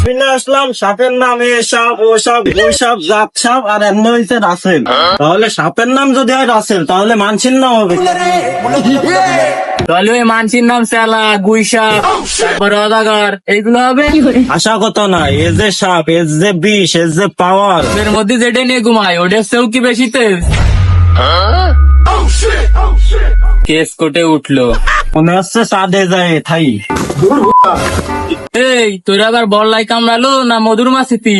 আসলাম সাপের নাম এ সাপ ও সাপ জাত সাপ আর এমনি হইছে রাসেল। তাহলে সাপের নাম যদি হয় রাসেল তাহলে মানসির নাম হবে তাহলে ওই মানসির নাম স্যালা গুইসা তারপর অদাগার এইগুলো হবে? আশা কথা না এ যে সাপ এ যে বিষ এ যে পাওয়ার। এর মধ্যে যেটা নিয়ে ঘুমায় ওটার চেয়েও কি বেশি তেজ? কেস কোটে উঠল। মনে হচ্ছে সাদে যায় থাই। এই তোর আবার বল্লাই কামড়ালো না মধুর মাছিতি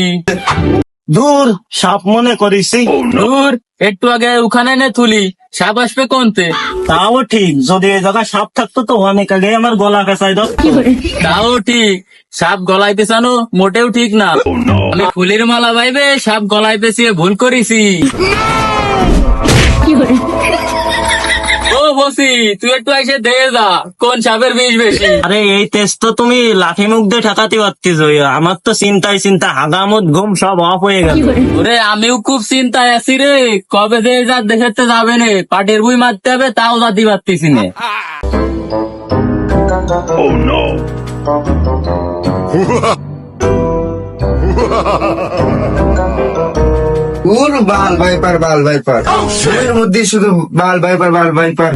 দূর সাপ মনে করিসি। দূর একটু আগে ওখানে নে তুলি সাপ আসবে কোনতে? তাও ঠিক যদি এই জায়গায় সাপ থাকতো তো অনেক আগে আমার গলা কাঁচাই দাও। তাও ঠিক সাপ গলাইতে চানো মোটেও ঠিক না। আমি ফুলের মালা ভাইবে সাপ গলায় পেঁচিয়ে ভুল করেছি। বসি তুই একটু এসে দেখে যা কোন সাপের বিষ বেশি। আরে এই তেজ তো তুমি লাঠি মুখ দিয়ে ঠেকাতে পারতিস আমার তো চিন্তায় চিন্তা হাগামত ঘুম সব অফ হয়ে গেল। ওরে আমিও খুব চিন্তায় আছি রে। কবে যে যা দেখতে যাবে নে পাটের বই মারতে হবে তাও যাতে পারতেছি নে। পুর বাল ভাইপার বাল ভাইপার। ঘুমের মধ্যে শুধু বাল ভাইপার বাল ভাইপার।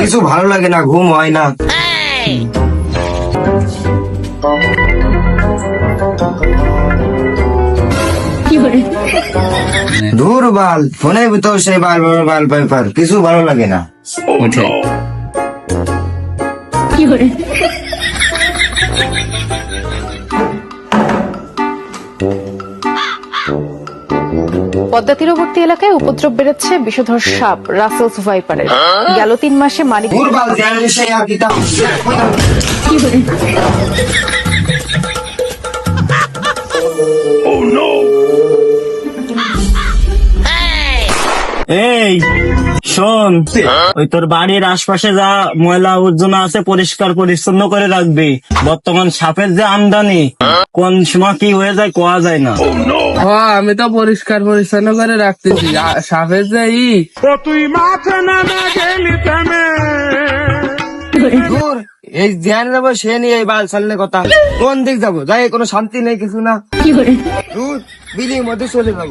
কিছু ভালো লাগে না ঘুম হয় না। দূর বাল ফোনের ভিতর সেই বাল বাল বাল ভাইপার। কিছু ভালো লাগে না। উঠে। পদ্মা তীরবর্তী এলাকায় উপদ্রব বেড়েছে বিষধর সাপ রাসেলস ভাইপারের। গেল তিন মাসে মানিক এই শোন ওই তোর বাড়ির আশপাশে যা ময়লা আবর্জনা আছে পরিষ্কার পরিচ্ছন্ন করে রাখবি। বর্তমান সাপের যে আমদানি কোন সময় কি হয়ে যায় কোয়া যায় না। আমি তো পরিষ্কার পরিচ্ছন্ন করে রাখতেছি। সাপের যে ই। দূর এই ধ্যান যাব সে নিয়ে এই বাল ছাড়লে কথা। কোন দিক যাব? যাই কোনো শান্তি নেই কিছু না। বিলির মধ্যে চলে যাব।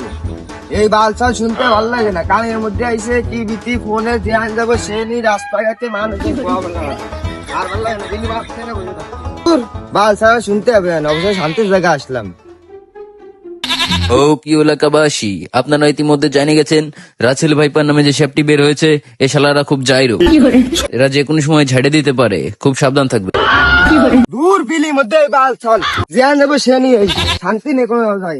এই বাল ছাল শুনতে ভালো লাগে না। কানের মধ্যে আইসে কি টিভিতে ফোনে ধ্যান যাব সে নিয়ে রাস্তাঘাটে খাওয়াবো না। আর ভালো লাগে না বিলি বাল বাল ছাড়া শুনতে হবে না অবশ্যই শান্তির জায়গা আসলাম। ও প্রিয় এলাকাবাসী আপনারা ইতিমধ্যে জেনে গেছেন রাছেল ভাইপার নামে যে শ্যাপটি বের হয়েছে এ শালারা খুব জাইরো। এরা যে কোনো সময় ঝাড়ে দিতে পারে খুব সাবধান থাকবে। দূর বিলির মধ্যে এই বাল ছাল ধ্যান যাব সে নিয়ে শান্তি নেই কোনো জায়গায়।